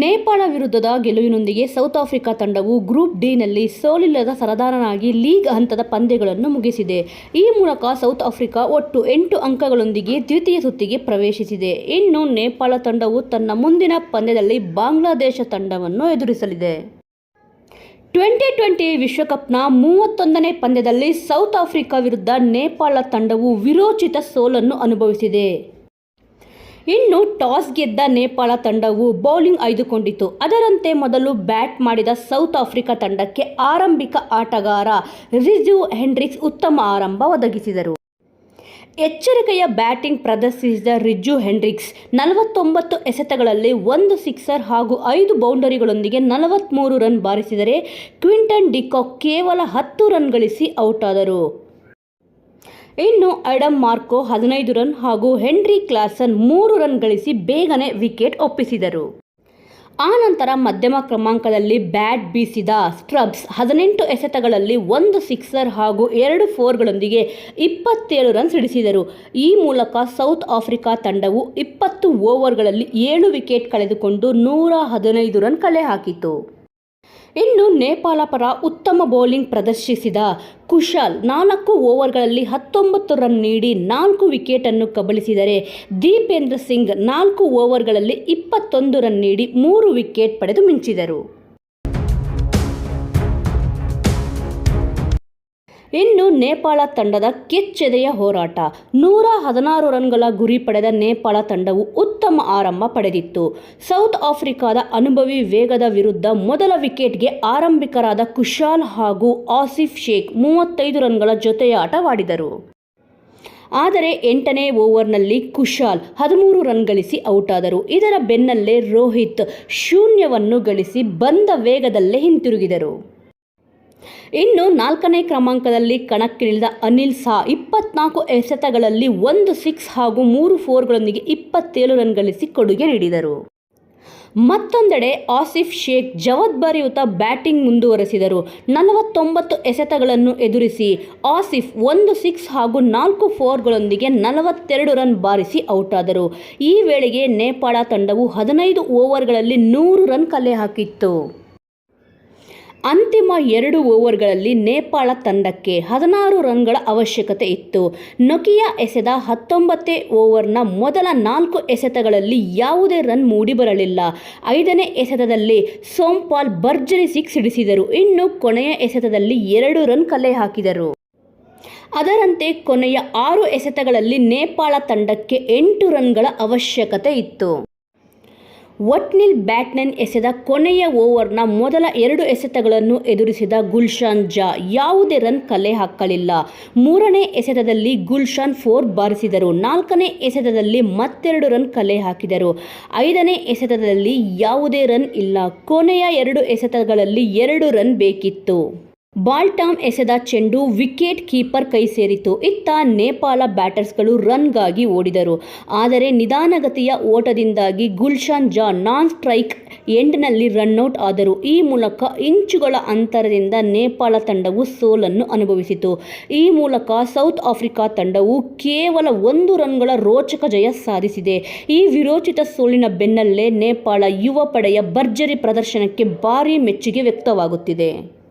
ನೇಪಾಳ ವಿರುದ್ಧದ ಗೆಲುವಿನೊಂದಿಗೆ South Africa ತಂಡವು ಗ್ರೂಪ್ ಡಿನಲ್ಲಿ ಸೋಲಿಲ್ಲದ ಸರದಾರನಾಗಿ ಲೀಗ್ ಹಂತದ ಪಂದ್ಯಗಳನ್ನು ಮುಗಿಸಿದೆ. ಈ ಮೂಲಕ ಸೌತ್ ಆಫ್ರಿಕಾ ಒಟ್ಟು ಎಂಟು ಅಂಕಗಳೊಂದಿಗೆ ದ್ವಿತೀಯ ಸುತ್ತಿಗೆ ಪ್ರವೇಶಿಸಿದೆ. ಇನ್ನು ನೇಪಾಳ ತಂಡವು ತನ್ನ ಮುಂದಿನ ಪಂದ್ಯದಲ್ಲಿ ಬಾಂಗ್ಲಾದೇಶ ತಂಡವನ್ನು ಎದುರಿಸಲಿದೆ. ಟ್ವೆಂಟಿ ಟ್ವೆಂಟಿ ವಿಶ್ವಕಪ್ನ ಮೂವತ್ತೊಂದನೇ ಪಂದ್ಯದಲ್ಲಿ ಸೌತ್ ಆಫ್ರಿಕಾ ವಿರುದ್ಧ ನೇಪಾಳ ತಂಡವು ವಿರೋಚಿತ ಸೋಲನ್ನು ಅನುಭವಿಸಿದೆ. ಇನ್ನು ಟಾಸ್ ಗೆದ್ದ ನೇಪಾಳ ತಂಡವು ಬೌಲಿಂಗ್ ಆಯ್ದುಕೊಂಡಿತು. ಅದರಂತೆ ಮೊದಲು ಬ್ಯಾಟ್ ಮಾಡಿದ ಸೌತ್ ಆಫ್ರಿಕಾ ತಂಡಕ್ಕೆ ಆರಂಭಿಕ ಆಟಗಾರ ರಿಜು ಹೆಂಡ್ರಿಕ್ಸ್ ಉತ್ತಮ ಆರಂಭ ಒದಗಿಸಿದರು. ಎಚ್ಚರಿಕೆಯ ಬ್ಯಾಟಿಂಗ್ ಪ್ರದರ್ಶಿಸಿದ ರಿಜ್ಜು ಹೆಂಡ್ರಿಕ್ಸ್ ನಲವತ್ತೊಂಬತ್ತು ಎಸೆತಗಳಲ್ಲಿ ಒಂದು ಸಿಕ್ಸರ್ ಹಾಗೂ ಐದು ಬೌಂಡರಿಗಳೊಂದಿಗೆ ನಲವತ್ತ್ಮೂರು ರನ್ ಬಾರಿಸಿದರೆ ಕ್ವಿಂಟನ್ ಡಿಕಾಕ್ ಕೇವಲ ಹತ್ತು ರನ್ ಗಳಿಸಿ ಔಟ್ ಆದರು ಇನ್ನು ಅಡಮ್ ಮಾರ್ಕೋ ಹದಿನೈದು ರನ್ ಹಾಗೂ ಹೆನ್ರಿ ಕ್ಲಾಸನ್ ಮೂರು ರನ್ ಗಳಿಸಿ ಬೇಗನೆ ವಿಕೆಟ್ ಒಪ್ಪಿಸಿದರು. ಆನಂತರ ಮಧ್ಯಮ ಕ್ರಮಾಂಕದಲ್ಲಿ ಬ್ಯಾಟ್ ಬೀಸಿದ ಸ್ಟ್ರಬ್ಸ್ ಹದಿನೆಂಟು ಎಸೆತಗಳಲ್ಲಿ ಒಂದು ಸಿಕ್ಸರ್ ಹಾಗೂ ಎರಡು ಫೋರ್ಗಳೊಂದಿಗೆ ಇಪ್ಪತ್ತೇಳು ರನ್ ಸಿಡಿಸಿದರು ಈ ಮೂಲಕ ಸೌತ್ ಆಫ್ರಿಕಾ ತಂಡವು ಇಪ್ಪತ್ತು ಓವರ್ಗಳಲ್ಲಿ ಏಳು ವಿಕೆಟ್ ಕಳೆದುಕೊಂಡು ನೂರ ಹದಿನೈದು ರನ್ ಕಲೆ ಹಾಕಿತು ಇನ್ನು ನೇಪಾಳ ಪರ ಉತ್ತಮ ಬೌಲಿಂಗ್ ಪ್ರದರ್ಶಿಸಿದ ಕುಶಾಲ್ ನಾಲ್ಕು ಓವರ್ಗಳಲ್ಲಿ ಹತ್ತೊಂಬತ್ತು ರನ್ ನೀಡಿ ನಾಲ್ಕು ವಿಕೆಟನ್ನು ಕಬಳಿಸಿದರೆ ದೀಪೇಂದ್ರ ಸಿಂಗ್ ನಾಲ್ಕು ಓವರ್ಗಳಲ್ಲಿ ಇಪ್ಪತ್ತೊಂದು ರನ್ ನೀಡಿ ಮೂರು ವಿಕೆಟ್ ಪಡೆದು ಮಿಂಚಿದರು. ಇನ್ನು ನೇಪಾಳ ತಂಡದ ಕೆಚ್ಚೆದೆಯ ಹೋರಾಟ. ನೂರ ಹದಿನಾರು ರನ್ಗಳ ಗುರಿ ಪಡೆದ ನೇಪಾಳ ತಂಡವು ಉತ್ತಮ ಆರಂಭ ಪಡೆದಿತ್ತು. ಸೌತ್ ಆಫ್ರಿಕಾದ ಅನುಭವಿ ವೇಗದ ವಿರುದ್ಧ ಮೊದಲ ವಿಕೆಟ್ಗೆ ಆರಂಭಿಕರಾದ ಕುಶಾಲ್ ಹಾಗೂ ಆಸಿಫ್ ಶೇಖ್ ಮೂವತ್ತೈದು ರನ್ಗಳ ಜೊತೆಯಾಟವಾಡಿದರು ಆದರೆ ಎಂಟನೇ ಓವರ್ನಲ್ಲಿ ಕುಶಾಲ್ ಹದಿಮೂರು ರನ್ ಗಳಿಸಿ ಔಟ್ ಆದರು ಇದರ ಬೆನ್ನಲ್ಲೇ ರೋಹಿತ್ ಶೂನ್ಯವನ್ನು ಗಳಿಸಿ ಬಂದ ವೇಗದಲ್ಲೇ ಹಿಂತಿರುಗಿದರು. ಇನ್ನು ನಾಲ್ಕನೇ ಕ್ರಮಾಂಕದಲ್ಲಿ ಕಣಕ್ಕಿಳಿದ ಅನಿಲ್ ಸಾ ಇಪ್ಪತ್ನಾಲ್ಕು ಎಸೆತಗಳಲ್ಲಿ ಒಂದು ಸಿಕ್ಸ್ ಹಾಗೂ ಮೂರು ಫೋರ್ಗಳೊಂದಿಗೆ ಇಪ್ಪತ್ತೇಳು ರನ್ ಗಳಿಸಿ ಕೊಡುಗೆ ನೀಡಿದರು. ಮತ್ತೊಂದೆಡೆ ಆಸಿಫ್ ಶೇಖ್ ಜವಾಬ್ದಾರಿಯುತ ಬ್ಯಾಟಿಂಗ್ ಮುಂದುವರೆಸಿದರು. ನಲವತ್ತೊಂಬತ್ತು ಎಸೆತಗಳನ್ನು ಎದುರಿಸಿ ಆಸಿಫ್ ಒಂದು ಸಿಕ್ಸ್ ಹಾಗೂ ನಾಲ್ಕು ಫೋರ್ಗಳೊಂದಿಗೆ ನಲವತ್ತೆರಡು ರನ್ ಬಾರಿಸಿ ಔಟ್ ಆದರು ಈ ವೇಳೆಗೆ ನೇಪಾಳ ತಂಡವು ಹದಿನೈದು ಓವರ್ಗಳಲ್ಲಿ ನೂರು ರನ್ ಕಲೆ ಹಾಕಿತ್ತು. ಅಂತಿಮ ಎರಡು ಓವರ್ಗಳಲ್ಲಿ ನೇಪಾಳ ತಂಡಕ್ಕೆ ಹದಿನಾರು ರನ್ಗಳ ಅವಶ್ಯಕತೆ ಇತ್ತು. ನೊಕಿಯಾ ಎಸೆದ ಹತ್ತೊಂಬತ್ತೇ ಓವರ್ನ ಮೊದಲ ನಾಲ್ಕು ಎಸೆತಗಳಲ್ಲಿ ಯಾವುದೇ ರನ್ ಮೂಡಿಬರಲಿಲ್ಲ. ಐದನೇ ಎಸೆತದಲ್ಲಿ ಸೋಂಪಾಲ್ ಭರ್ಜರಿ ಸಿಕ್ಸ್ ಹಿಡಿಸಿದರು. ಇನ್ನು ಕೊನೆಯ ಎಸೆತದಲ್ಲಿ ಎರಡು ರನ್ ಕಲೆ ಹಾಕಿದರು. ಅದರಂತೆ ಕೊನೆಯ ಆರು ಎಸೆತಗಳಲ್ಲಿ ನೇಪಾಳ ತಂಡಕ್ಕೆ ಎಂಟು ರನ್ಗಳ ಅವಶ್ಯಕತೆ ಇತ್ತು. ಒಟ್ನಿಲ್ ಬ್ಯಾಟ್ನನ್ ಎಸೆದ ಕೊನೆಯ ಓವರ್ನ ಮೊದಲ ಎರಡು ಎಸೆತಗಳನ್ನು ಎದುರಿಸಿದ ಗುಲ್ಶಾನ್ ಜಾ ಯಾವುದೇ ರನ್ ಕಲೆ ಹಾಕಲಿಲ್ಲ. ಮೂರನೇ ಎಸೆತದಲ್ಲಿ ಗುಲ್ಶಾನ್ ಫೋರ್ ಬಾರಿಸಿದರು. ನಾಲ್ಕನೇ ಎಸೆತದಲ್ಲಿ ಮತ್ತೆರಡು ರನ್ ಕಲೆ ಹಾಕಿದರು. ಐದನೇ ಎಸೆತದಲ್ಲಿ ಯಾವುದೇ ರನ್ ಇಲ್ಲ. ಕೊನೆಯ ಎರಡು ಎಸೆತಗಳಲ್ಲಿ ಎರಡು ರನ್ ಬೇಕಿತ್ತು. ಬಾಲ್ಟಾಮ್ ಎಸೆದ ಚೆಂಡು ವಿಕೆಟ್ ಕೀಪರ್ ಕೈ ಸೇರಿತು. ಇತ್ತ ನೇಪಾಳ ಬ್ಯಾಟರ್ಸ್ಗಳು ರನ್ಗಾಗಿ ಓಡಿದರು. ಆದರೆ ನಿಧಾನಗತಿಯ ಓಟದಿಂದಾಗಿ ಗುಲ್ಶಾನ್ ಜಾ ನಾನ್ ಸ್ಟ್ರೈಕ್ ಎಂಡ್ನಲ್ಲಿ ರನ್ಔಟ್ ಆದರು. ಈ ಮೂಲಕ ಇಂಚುಗಳ ಅಂತರದಿಂದ ನೇಪಾಳ ತಂಡವು ಸೋಲನ್ನು ಅನುಭವಿಸಿತು. ಈ ಮೂಲಕ ಸೌತ್ ಆಫ್ರಿಕಾ ತಂಡವು ಕೇವಲ ಒಂದು ರನ್ಗಳ ರೋಚಕ ಜಯ ಸಾಧಿಸಿದೆ. ಈ ವಿರೋಚಿತ ಸೋಲಿನ ಬೆನ್ನಲ್ಲೇ ನೇಪಾಳ ಯುವ ಪಡೆಯ ಭರ್ಜರಿ ಪ್ರದರ್ಶನಕ್ಕೆ ಭಾರೀ ಮೆಚ್ಚುಗೆ ವ್ಯಕ್ತವಾಗುತ್ತಿದೆ.